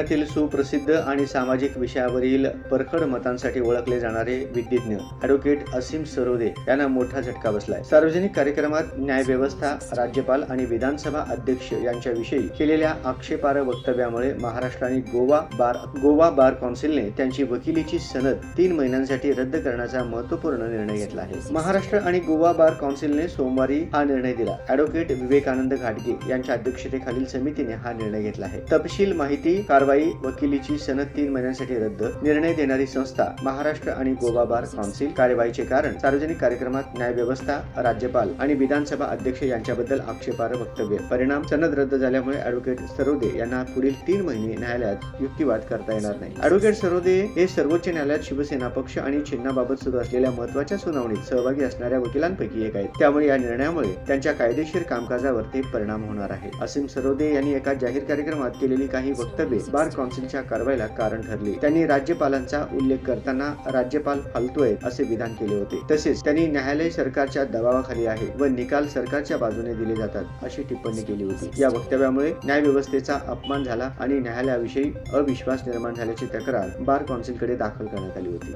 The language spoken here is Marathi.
पुण्यातील सुप्रसिद्ध आणि सामाजिक विषयावरील परखड मतांसाठी ओळखले जाणारे विधिज्ञ ॲडव्होकेट असीम सरोदे यांना मोठा झटका बसलाय. सार्वजनिक कार्यक्रमात न्याय व्यवस्था राज्यपाल आणि विधानसभा अध्यक्ष यांच्याविषयी केलेल्या आक्षेपार्ह वक्तव्यामुळे महाराष्ट्र आणि गोवा बार गोवा बार कौन्सिलने त्यांची वकिलीची सनद तीन महिन्यांसाठी रद्द करण्याचा महत्त्वपूर्ण निर्णय घेतला आहे. महाराष्ट्र आणि गोवा बार कौन्सिलने सोमवारी हा निर्णय दिला. ॲडव्होकेट विवेकानंद घाटगे यांच्या अध्यक्षतेखालील समितीने हा निर्णय घेतला आहे. तपशील माहिती कारवाई वकिलीची सनद तीन महिन्यांसाठी रद्द. निर्णय देणारी संस्था महाराष्ट्र आणि गोवा बार काउन्सिल. कार्यवाहीचे कारण सार्वजनिक कार्यक्रमात न्यायव्यवस्था राज्यपाल आणि विधानसभा अध्यक्ष यांच्याबद्दल आक्षेपार्ह वक्तव्य. परिणाम सनद रद्द झाल्यामुळे अॅडव्होकेट सरोदे यांना पुढील तीन महिने न्यायालयात युक्तिवाद करता येणार नाही. अॅडव्होकेट सरोदे हे सर्वोच्च न्यायालयात शिवसेना पक्ष आणि चिन्हाबाबत सुरू असलेल्या महत्त्वाच्या सुनावणीत सहभागी असणाऱ्या वकिलांपैकी एक आहेत. त्यामुळे या निर्णयामुळे त्यांच्या कायदेशीर कामकाजावर ते परिणाम होणार आहे. असीम सरोदे यांनी एका जाहीर कार्यक्रमात केलेली काही वक्तव्ये बार कौन्सिलच्या कारवाईला कारण ठरली. त्यांनी राज्यपालांचा उल्लेख करताना राज्यपाल फालतू आहेत असे विधान केले होते. तसेच त्यांनी न्यायालय सरकारच्या दबावाखाली आहे व निकाल सरकारच्या बाजूने दिले जातात अशी टिप्पणी केली होती. या वक्तव्यामुळे न्यायव्यवस्थेचा अपमान झाला आणि न्यायालयाविषयी अविश्वास निर्माण झाल्याची तक्रार बार कौन्सिलकडे दाखल करण्यात आली होती.